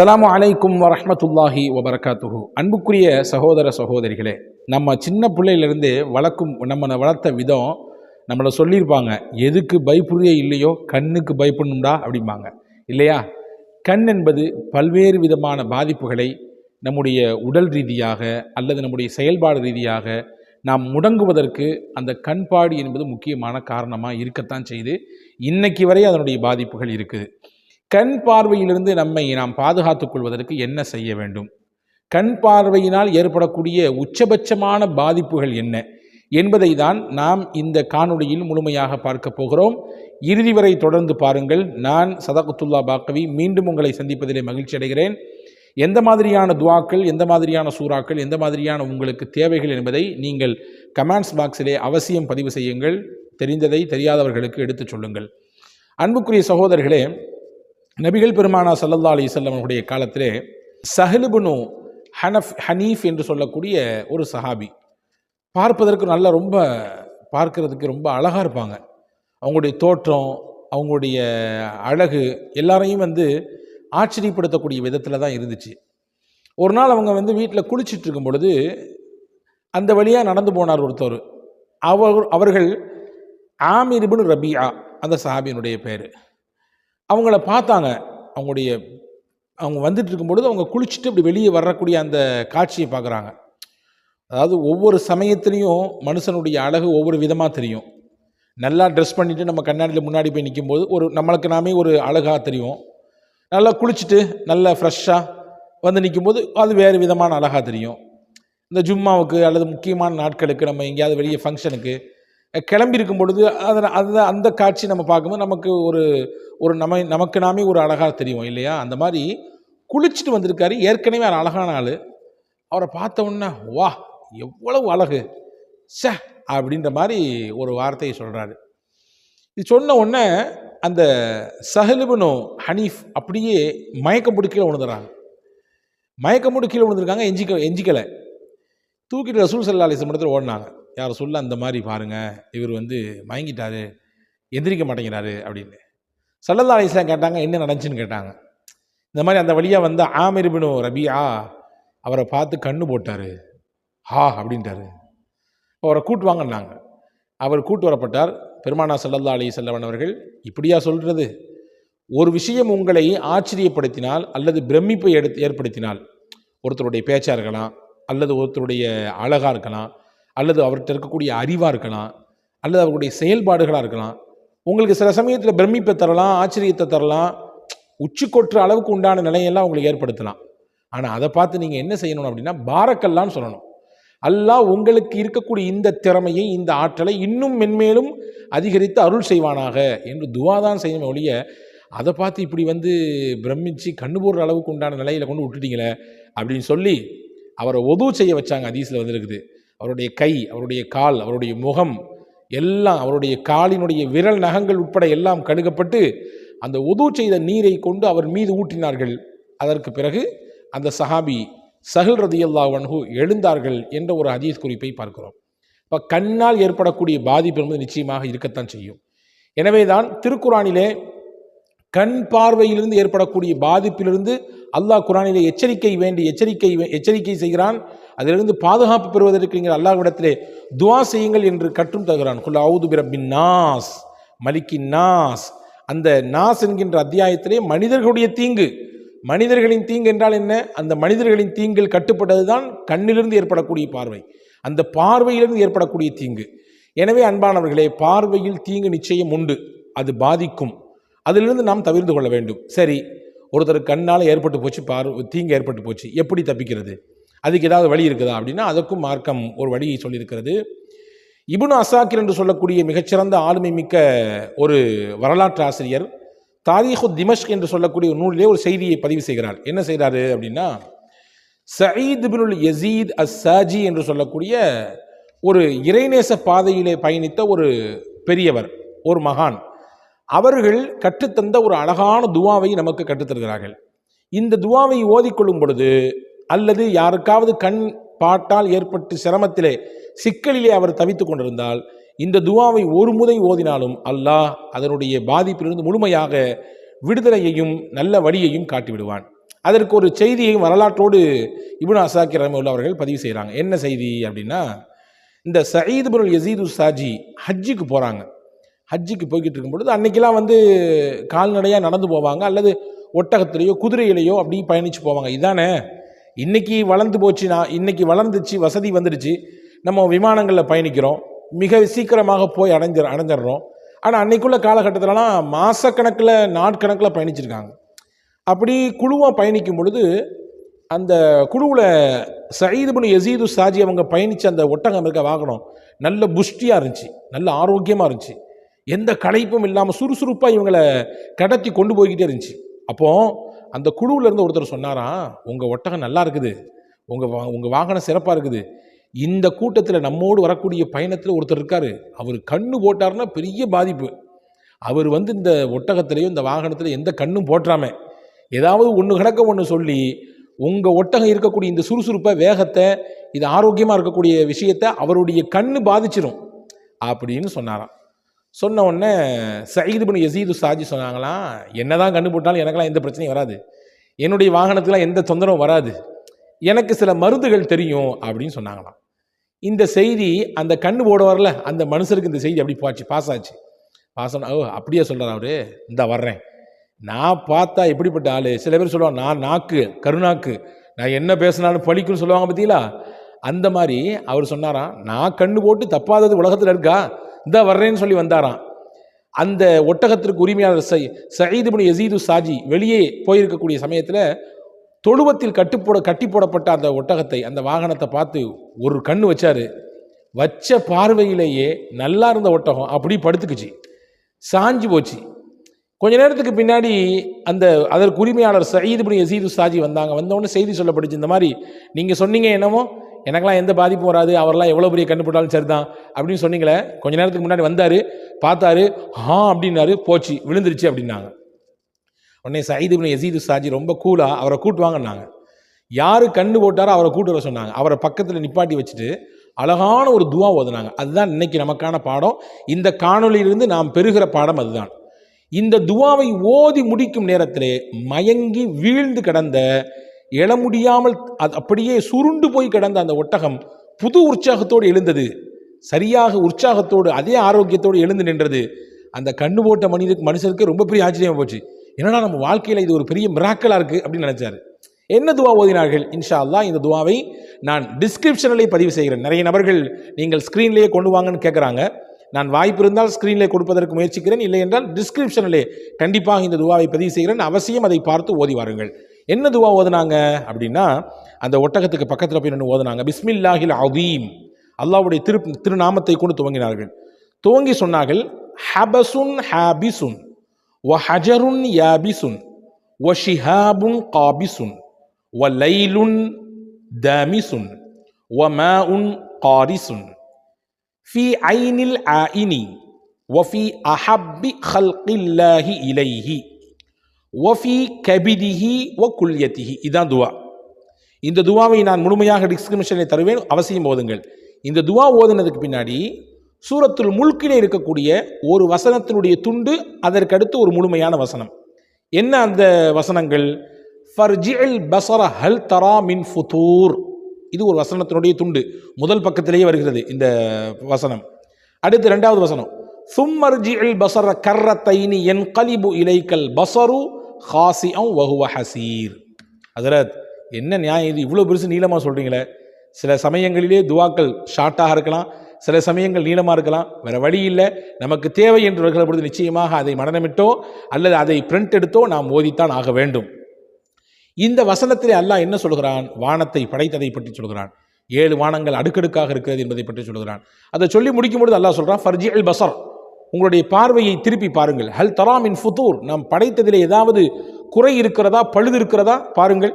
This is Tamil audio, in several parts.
அஸ்லாம் அலைக்கும் வரமத்துல்லாஹி வபரகாத்துஹு. அன்புக்குரிய சகோதர சகோதரிகளே நம்ம சின்ன பிள்ளையிலேருந்து வளர்க்கும் நம்ம வளர்த்த விதம் நம்மளை சொல்லியிருப்பாங்க. எதுக்கு பயப்புரிய இல்லையோ கண்ணுக்கு பயப்படணும்டா அப்படிம்பாங்க. இல்லையா? கண் என்பது பல்வேறு விதமான பாதிப்புகளை நம்முடைய உடல் ரீதியாக அல்லது நம்முடைய செயல்பாடு ரீதியாக நாம் முடங்குவதற்கு அந்த கண்பாடு என்பது முக்கியமான காரணமாக இருக்கத்தான் செய்து இன்னைக்கு வரை அதனுடைய பாதிப்புகள் இருக்குது. கண் பார்வையிலிருந்து நம்மை நாம் பாதுகாத்துக் கொள்வதற்கு என்ன செய்ய வேண்டும்? கண் பார்வையினால் ஏற்படக்கூடிய உச்சபட்சமான பாதிப்புகள் என்ன? என்பதை தான் நாம் இந்த காணொளியில் முழுமையாக பார்க்க போகிறோம். இறுதி வரை தொடர்ந்து பாருங்கள். நான் சதகத்துல்லா பாக்கவி மீண்டும் உங்களை சந்திப்பதிலே மகிழ்ச்சி அடைகிறேன். எந்த மாதிரியான துவாக்கள் எந்த மாதிரியான சூறாக்கள் எந்த மாதிரியான உங்களுக்கு தேவைகள் என்பதை நீங்கள் கமெண்ட்ஸ் பாக்ஸிலே அவசியம் பதிவு செய்யுங்கள். தெரிந்ததை தெரியாதவர்களுக்கு எடுத்துச் சொல்லுங்கள். அன்புக்குரிய சகோதரர்களே நபிகள் பெருமானா சல்லல்லா அலிசல்லம் அவருடைய காலத்திலே சஹலுபுனு ஹனஃப் ஹனீஃப் என்று சொல்லக்கூடிய ஒரு சஹாபி. பார்ப்பதற்கு நல்ல ரொம்ப பார்க்கறதுக்கு ரொம்ப அழகாக இருப்பாங்க. அவங்களுடைய தோற்றம் அவங்களுடைய அழகு எல்லாரையும் வந்து ஆச்சரியப்படுத்தக்கூடிய விதத்தில் தான் இருந்துச்சு. ஒரு நாள் அவங்க வந்து வீட்டில் குளிச்சிட்டு இருக்கும் பொழுது அந்த வழியாக நடந்து போனார் ஒருத்தர். அவர் அவர்கள் ஆமிர்புன் ரபியா அந்த சஹாபியினுடைய பேர். அவங்கள பார்த்தாங்க. அவங்களுடைய அவங்க வந்துட்டு இருக்கும்பொழுது அவங்க குளிச்சுட்டு இப்படி வெளியே வரக்கூடிய அந்த காட்சியை பார்க்குறாங்க. அதாவது ஒவ்வொரு சமயத்துலேயும் மனுஷனுடைய அழகு ஒவ்வொரு விதமாக தெரியும். நல்லா ட்ரெஸ் பண்ணிவிட்டு நம்ம கண்ணாடியில் முன்னாடி போய் நிற்கும்போது ஒரு நம்மளுக்கு நாமே ஒரு அழகாக தெரியும். நல்லா குளிச்சுட்டு நல்லா ஃப்ரெஷ்ஷாக வந்து நிற்கும்போது அது வேறு விதமான அழகாக தெரியும். இந்த ஜும்மாவுக்கு அல்லது முக்கியமான நாட்களுக்கு நம்ம எங்கேயாவது வெளியே ஃபங்க்ஷனுக்கு கிளம்பி இருக்கும் பொழுது அதை அந்த அந்த காட்சி நம்ம பார்க்கும்போது நமக்கு ஒரு ஒரு நம்ம நமக்கு நாமே ஒரு அழகாக தெரியும் இல்லையா? அந்த மாதிரி குளிச்சுட்டு வந்திருக்காரு. ஏற்கனவே அவர் அழகான ஆள். அவரை பார்த்த உடனே வா எவ்வளவு அழகு. ச அப்படின்ற மாதிரி ஒரு வார்த்தையை சொல்கிறாரு இது சொன்ன உடனே அந்த சஹலுபனோ ஹனீஃப் அப்படியே மயக்கம் போட்டு கீழே மயக்கம் போட்டு கீழே எஞ்சிக்க எஞ்சிக்கலை. தூக்கிட்டு ரசூல் சல்லா அலிஸ்லம் இடத்துல ஓடினாங்க. யார் சொல்ல அந்த மாதிரி பாருங்கள் இவர் வந்து மயங்கிட்டாரு. எந்திரிக்க மாட்டேங்கிறாரு அப்படின்னு. சல்லல்லா அலிஸ்லாம் கேட்டாங்க என்ன நடந்துச்சுன்னு? கேட்டாங்க. இந்த மாதிரி அந்த வழியாக வந்து ஆமிர்பினு ரபியா அவரை பார்த்து கண்ணு போட்டார். ஹா அப்படின்ட்டாரு. அவரை கூட்டு வாங்கினாங்க அவர் கூட்டு வரப்பட்டார். பெருமானா சல்லல்லா அலி செல்லவன் அவர்கள் இப்படியா சொல்கிறது ஒரு விஷயம் உங்களை ஆச்சரியப்படுத்தினால் அல்லது பிரமிப்பை எடுத்து ஏற்படுத்தினால் ஒருத்தருடைய பேச்சாக இருக்கலாம் அல்லது ஒருத்தருடைய அழகாக இருக்கலாம் அல்லது அவர்கிட்ட இருக்கக்கூடிய அறிவாக இருக்கலாம் அல்லது அவருடைய செயல்பாடுகளாக இருக்கலாம். உங்களுக்கு சில சமயத்தில் பிரமிப்பை தரலாம் ஆச்சரியத்தை தரலாம் உச்சி கொற்று அளவுக்கு உண்டான நிலையெல்லாம் உங்களுக்கு ஏற்படுத்தலாம். ஆனால் அதை பார்த்து நீங்கள் என்ன செய்யணும் அப்படின்னா பாரக்கல்லான்னு சொல்லணும். அல்லாஹ் உங்களுக்கு இருக்கக்கூடிய இந்த திறமையை இந்த ஆற்றலை இன்னும் மென்மேலும் அதிகரித்து அருள் செய்வானாக என்று துவாதான் செய்யணும் ஒழிய அதை பார்த்து இப்படி வந்து பிரமிச்சு கண்ணு போடுற அளவுக்கு உண்டான நிலையில் கொண்டு விட்டுட்டீங்களே அப்படின்னு சொல்லி அவரை உதவு செய்ய வச்சாங்க அதீஸில் வந்துருக்குது. அவருடைய கை அவருடைய கால் அவருடைய முகம் எல்லாம் அவருடைய காலினுடைய விரல் நகங்கள் உட்பட எல்லாம் கழுகப்பட்டு அந்த உதவு செய்த நீரை கொண்டு அவர் மீது ஊற்றினார்கள். அதற்கு பிறகு அந்த சஹாபி சஹில் ரதியல்லா வன்ஹு எழுந்தார்கள் என்ற ஒரு ஹதீஸ் குறிப்பை பார்க்கிறோம். இப்போ கண்ணால் ஏற்படக்கூடிய பாதிப்பு என்பது நிச்சயமாக இருக்கத்தான் செய்யும். எனவே தான் திருக்குறானிலே கண் பார்வையிலிருந்து ஏற்படக்கூடிய பாதிப்பிலிருந்து அல்லாஹ் குரானிலே எச்சரிக்கை வேண்டி எச்சரிக்கை எச்சரிக்கை செய்கிறான். அதிலிருந்து பாதுகாப்பு பெறுவதற்குங்கிற அல்லாஹ்விடத்திலே துவா செய்யுங்கள் என்று கற்றும் தருகிறான். குல் அவுது பிரபின் நாஸ் மலிக்கி நாஸ். அந்த நாஸ் என்கின்ற அத்தியாயத்திலே மனிதர்களுடைய தீங்கு. மனிதர்களின் தீங்கு என்றால் என்ன? அந்த மனிதர்களின் தீங்கில் கட்டுப்பட்டதுதான் கண்ணிலிருந்து ஏற்படக்கூடிய பார்வை. அந்த பார்வையிலிருந்து ஏற்படக்கூடிய தீங்கு. எனவே அன்பானவர்களே பார்வையில் தீங்கு நிச்சயம் உண்டு. அது பாதிக்கும். அதிலிருந்து நாம் தவிர்த்து கொள்ள வேண்டும். சரி ஒருத்தர் கண்ணால் ஏற்பட்டு போச்சு பார்வை தீங்கு ஏற்பட்டு போச்சு. எப்படி தப்பிக்கிறது? அதுக்கு ஏதாவது வழி இருக்குதா அப்படின்னா அதற்கும் மார்க்கம் ஒரு வழியை சொல்லியிருக்கிறது. இபுன் அசாக்கிர் என்று சொல்லக்கூடிய மிகச்சிறந்த ஆளுமை மிக்க ஒரு வரலாற்று ஆசிரியர் தாரீஹு திமஷ்க் என்று சொல்லக்கூடிய ஒரு நூலிலே ஒரு செய்தியை பதிவு செய்கிறார். என்ன செய்கிறாரு அப்படின்னா சயீத் பினுல் யசீத் அஸ் சாஜி என்று சொல்லக்கூடிய ஒரு இறைநேச பாதையிலே பயணித்த ஒரு பெரியவர் ஒரு மகான். அவர்கள் கற்றுத்தந்த ஒரு அழகான துவாவை நமக்கு கற்றுத்தருகிறார்கள். இந்த துவாவை ஓதிக்கொள்ளும் பொழுது அல்லது யாருக்காவது கண் பாட்டால் ஏற்பட்டு சிரமத்திலே சிக்கலிலே அவர் தவித்து கொண்டிருந்தால் இந்த துவாவை ஒரு முறை ஓதினாலும் அல்லாஹ் அதனுடைய பாதிப்பிலிருந்து முழுமையாக விடுதலையையும் நல்ல வழியையும் காட்டி விடுவான் அதற்கு ஒரு செய்தியை வரலாற்றோடு இபுன் அசாக்கி ரஹ்மத்துல்லாஹி அவர்கள் பதிவு செய்கிறாங்க என்ன செய்தி அப்படின்னா இந்த சயீது பின் யசீது சாஜி ஹஜ்ஜிக்கு போகிறாங்க ஹஜ்ஜிக்கு போய்கிட்டு இருக்கும் பொழுது அன்னைக்கெல்லாம் வந்து கால்நடையாக நடந்து போவாங்க அல்லது ஒட்டகத்திலேயோ குதிரையிலேயோ அப்படி பயணித்து போவாங்க. இதானே? இன்னைக்கு வளர்ந்து போச்சுன்னா இன்னைக்கு வளர்ந்துச்சு வசதி வந்துடுச்சு நம்ம விமானங்களில் பயணிக்கிறோம் மிக சீக்கிரமாக போய் அடைஞ்சிட அடைஞ்சிடுறோம். ஆனால் அன்னைக்குள்ள காலகட்டத்திலலாம் மாதக்கணக்கில் நாட்கணக்கில் பயணிச்சிருக்காங்க. அப்படி குழுவாக பயணிக்கும் பொழுது அந்த குழுவில் சயீது எசீது யசீது சாஜி அவங்க பயணித்த அந்த ஒட்டகம் இருக்க வாகனம் நல்ல புஷ்டியாக இருந்துச்சு நல்ல ஆரோக்கியமாக இருந்துச்சு. எந்த களைப்பும் இல்லாமல் சுறுசுறுப்பாக இவங்களை கடத்தி கொண்டு போய்கிட்டே இருந்துச்சு. அப்போது அந்த குழுவில் இருந்து ஒருத்தர் சொன்னாராம் உங்கள் ஒட்டகம் நல்லா இருக்குது. உங்கள் வா உங்கள் வாகனம் சிறப்பாக இருக்குது. இந்த கூட்டத்தில் நம்மோடு வரக்கூடிய பயணத்தில் ஒருத்தர் இருக்கார். அவர் கண்ணு போட்டாருன்னா பெரிய பாதிப்பு. அவர் வந்து இந்த ஒட்டகத்திலேயோ இந்த வாகனத்தில் எந்த கண்ணும் போட்டுறாம ஏதாவது ஒன்று கிடக்க ஒன்று சொல்லி உங்கள் ஒட்டகம் இருக்கக்கூடிய இந்த சுறுசுறுப்பை வேகத்தை இது ஆரோக்கியமாக இருக்கக்கூடிய விஷயத்தை அவருடைய கண்ணு பாதிச்சிடும் அப்படின்னு சொன்னாராம். சொன்ன உடனே சயீது பின் யசீது சாஜி சொன்னாங்களாம் என்னதான் தான் போட்டாலும் எனக்கெல்லாம் எந்த பிரச்சனையும் வராது. என்னுடைய வாகனத்துக்குலாம் எந்த தொந்தரவும் வராது. எனக்கு சில மருந்துகள் தெரியும் அப்படின்னு சொன்னாங்களாம். இந்த செய்தி அந்த கண்ணு போட வரல அந்த மனுஷருக்கு இந்த செய்தி அப்படி போச்சு பாஸ் ஆச்சு. பாஸ் ஓ அப்படியே சொல்கிறார் அவரு. இந்த வர்றேன். நான் பார்த்தா எப்படிப்பட்ட ஆள்? சில பேர் சொல்லுவாங்க நான் நாக்கு கருநாக்கு. நான் என்ன பேசினாலும் பழிக்குன்னு சொல்லுவாங்க பார்த்தீங்களா அந்த மாதிரி அவர் சொன்னாராம் நான் கண்ணு போட்டு தப்பாதது உலகத்தில் இருக்கா? இந்த வர்றேன்னு சொல்லி வந்தாராம். அந்த ஒட்டகத்திற்கு உரிமையாளர் சை சயீது பின் சாஜி வெளியே போயிருக்கக்கூடிய சமயத்தில் தொழுவத்தில் கட்டுப்போட கட்டி போடப்பட்ட அந்த ஒட்டகத்தை அந்த வாகனத்தை பார்த்து ஒரு கண்ணு வச்சார். வச்ச பார்வையிலேயே நல்லா இருந்த ஒட்டகம் அப்படி படுத்துக்குச்சு. சாஞ்சு போச்சு. கொஞ்ச நேரத்துக்கு பின்னாடி அந்த அதற்கு உரிமையாளர் சயீது எசீது சாஜி வந்தாங்க. வந்தவொடனே செய்தி சொல்லப்பட்டுச்சு. இந்த மாதிரி நீங்கள் சொன்னீங்க என்னமோ? எனக்கெல்லாம் எந்த பாதிப்பும் வராது அவரெல்லாம் எவ்வளோ பெரிய கண்டு போட்டாலும் சரிதான் அப்படின்னு சொன்னீங்களே கொஞ்ச நேரத்துக்கு முன்னாடி வந்தார் பார்த்தாரு ஆ அப்படின்னாரு போச்சு விழுந்துருச்சு அப்படின்னாங்க. உடனே சயீது பின் எசீது சாஜி ரொம்ப கூலாக அவரை கூட்டுவாங்கன்னாங்க யார் கண்ணு போட்டாரோ அவரை கூட்டு வர சொன்னாங்க. அவரை பக்கத்தில் நிப்பாட்டி வச்சுட்டு அழகான ஒரு துவா ஓதுனாங்க. அதுதான் இன்னைக்கு நமக்கான பாடம். இந்த காணொலியிலிருந்து நாம் பெறுகிற பாடம் அதுதான். இந்த துவாவை ஓதி முடிக்கும் நேரத்திலே மயங்கி வீழ்ந்து கிடந்த எழ முடியாமல் அது அப்படியே சுருண்டு போய் கிடந்த அந்த ஒட்டகம் புது உற்சாகத்தோடு எழுந்தது. சரியாக உற்சாகத்தோடு அதே ஆரோக்கியத்தோடு எழுந்து நின்றது. அந்த கண்ணு போட்ட மனிதருக்கு மனுஷருக்கு ரொம்ப பெரிய ஆச்சரியமா போச்சு. என்னடா நம்ம வாழ்க்கையில் இது ஒரு பெரிய மிராக்கலாக இருக்குது அப்படின்னு நினச்சாரு. என்ன துவா ஓதினார்கள்? இன்ஷா அல்லா இந்த துவாவை நான் டிஸ்கிரிப்ஷனிலே பதிவு செய்கிறேன். நிறைய நபர்கள் நீங்கள் ஸ்க்ரீன்லேயே கொண்டு வாங்கன்னு கேட்குறாங்க நான் வாய்ப்பு இருந்தால் ஸ்க்ரீனில் கொடுப்பதற்கு முயற்சிக்கிறேன். இல்லை என்றால் டிஸ்கிரிப்ஷனிலே கண்டிப்பாக இந்த துவாவை பதிவு செய்கிறேன். அவசியம் அதை பார்த்து ஓதி வாருங்கள். என்ன துவா ஓதுனாங்க? அப்படின்னா அந்த ஒட்டகத்துக்கு பக்கத்தில் போய் நின்று ஓதுனாங்க. பிஸ்மில்லாஹில் அவீம் அல்லாவுடைய திரு திருநாமத்தை கொண்டு துவங்கினார்கள். துவங்கி சொன்னார்கள் ஹபசுன் ஹாபிசுன் ஒ ஹஜருன் யாபிசுன் ஒ ஷிஹாபுன் காபிசுன் வ லைலுன் தமிசுன் வ மா உன் காரிசுன் ஃபி ஐனில் ஆஇனி ஒஃபி அஹப்பி ஹல்கில்லாஹி இலைஹி. ஒஃபி கபிதிஹி ஒ குல்யத்திஹி இதுதான் துவா. இந்த துவாவை நான் முழுமையாக டிஸ்கிரிமிஷனில் தருவேன். அவசியம் ஓதுங்கள். இந்த துவா ஓதுனதுக்கு பின்னாடி சூரத்துல் முழுக்கிலே இருக்கக்கூடிய ஒரு வசனத்தினுடைய துண்டு அதற்கு அடுத்து ஒரு முழுமையான வசனம். என்ன அந்த வசனங்கள்? ஃபர்ஜில் பசர ஹல் தரா மின் ஃபுதூர். இது ஒரு வசனத்தினுடைய துண்டு. முதல் பக்கத்திலேயே வருகிறது இந்த வசனம். அடுத்து ரெண்டாவது வசனம். சும்மர்ஜில் பசர கர்ரத்தைனி என் கலிபு இலைக்கல் பசரு ஹாசியம் வஹுவ ஹசீர் ஹசரத் என்ன நியாயம் இது? இவ்வளோ பெருசு நீளமாக சொல்கிறீங்களே சில சமயங்களிலே துவாக்கள் ஷார்ட்டாக இருக்கலாம் சில சமயங்கள் நீளமாக இருக்கலாம். வேறு வழி இல்லை. நமக்கு தேவை என்று வருகிற பொழுது நிச்சயமாக அதை மனநமிட்டோ அல்லது அதை பிரிண்ட் எடுத்தோ நாம் ஓதித்தான் ஆக வேண்டும். இந்த வசனத்திலே அல்லாஹ் என்ன சொல்கிறான்? வானத்தை படைத்ததை பற்றி சொல்கிறான். ஏழு வானங்கள் அடுக்கடுக்காக இருக்கிறது என்பதை பற்றி சொல்கிறான். அதை சொல்லி முடிக்கும் பொழுது அல்லாஹ் சொல்கிறான் ஃபர்ஜி அல் பசர் உங்களுடைய பார்வையை திருப்பி பாருங்கள். ஹல் தராமின் ஃபுதூர். நாம் படைத்ததிலே ஏதாவது குறை இருக்கிறதா பழுது இருக்கிறதா? பாருங்கள்.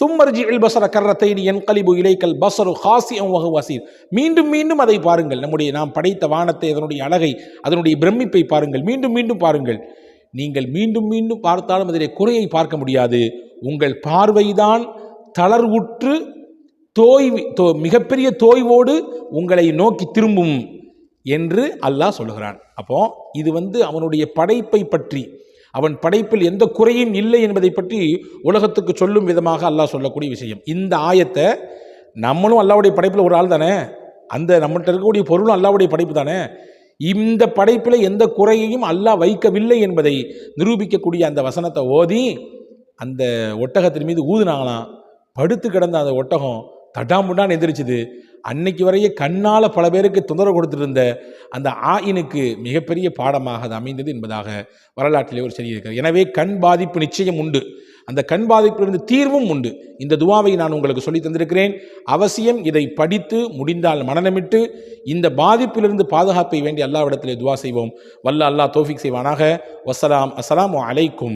சும்மர்ஜி அல் பசர கர்ரத்தைனி என் கலிபு இலைக்கல் பசரு ஹாசி வகு வசீர் மீண்டும் மீண்டும் அதை பாருங்கள். நம்முடைய நாம் படைத்த வானத்தை அதனுடைய அழகை அதனுடைய பிரமிப்பை பாருங்கள். மீண்டும் மீண்டும் பாருங்கள். நீங்கள் மீண்டும் மீண்டும் பார்த்தாலும் அதிலே குறையை பார்க்க முடியாது. உங்கள் பார்வைதான் தளர்வுற்று தோய்வு தோ மிகப்பெரிய தோய்வோடு உங்களை நோக்கி திரும்பும். என்று அல்லாஹ் சொல்லுகிறான். அப்போ இது வந்து அவனுடைய படைப்பை பற்றி அவன் படைப்பில் எந்த குறையும் இல்லை என்பதை பற்றி உலகத்துக்கு சொல்லும் விதமாக அல்லாஹ் சொல்லக்கூடிய விஷயம். இந்த ஆயத்தை நம்மளும் அல்லாவுடைய படைப்பில் ஒரு ஆள் தானே? அந்த நம்மகிட்ட இருக்கக்கூடிய பொருளும் அல்லாவுடைய படைப்பு தானே? இந்த படைப்பில் எந்த குறையையும் அல்லாஹ் வைக்கவில்லை என்பதை நிரூபிக்கக்கூடிய அந்த வசனத்தை ஓதி அந்த ஒட்டகத்தின் மீது ஊதுனாங்களாம். படுத்து கிடந்த அந்த ஒட்டகம் தடாமுடான்னு எந்திரிச்சுது. அன்னைக்கு வரையே கண்ணால் பல பேருக்கு தொந்தரவு கொடுத்துருந்த அந்த ஆயினுக்கு மிகப்பெரிய பாடமாக அது அமைந்தது என்பதாக வரலாற்றிலே ஒரு செய்தி இருக்கிறது. எனவே கண் பாதிப்பு நிச்சயம் உண்டு. அந்த கண் பாதிப்பிலிருந்து தீர்வும் உண்டு. இந்த துவாவை நான் உங்களுக்கு சொல்லி தந்திருக்கிறேன். அவசியம் இதை படித்து முடிந்தால் மனநமிட்டு இந்த பாதிப்பிலிருந்து பாதுகாப்பை வேண்டி அல்லாவிடத்திலே துவா செய்வோம். வல்ல அல்லாஹ் தோஃபிக் செய்வானாக. வசலாம் அஸ்லாம் அலைக்கும்.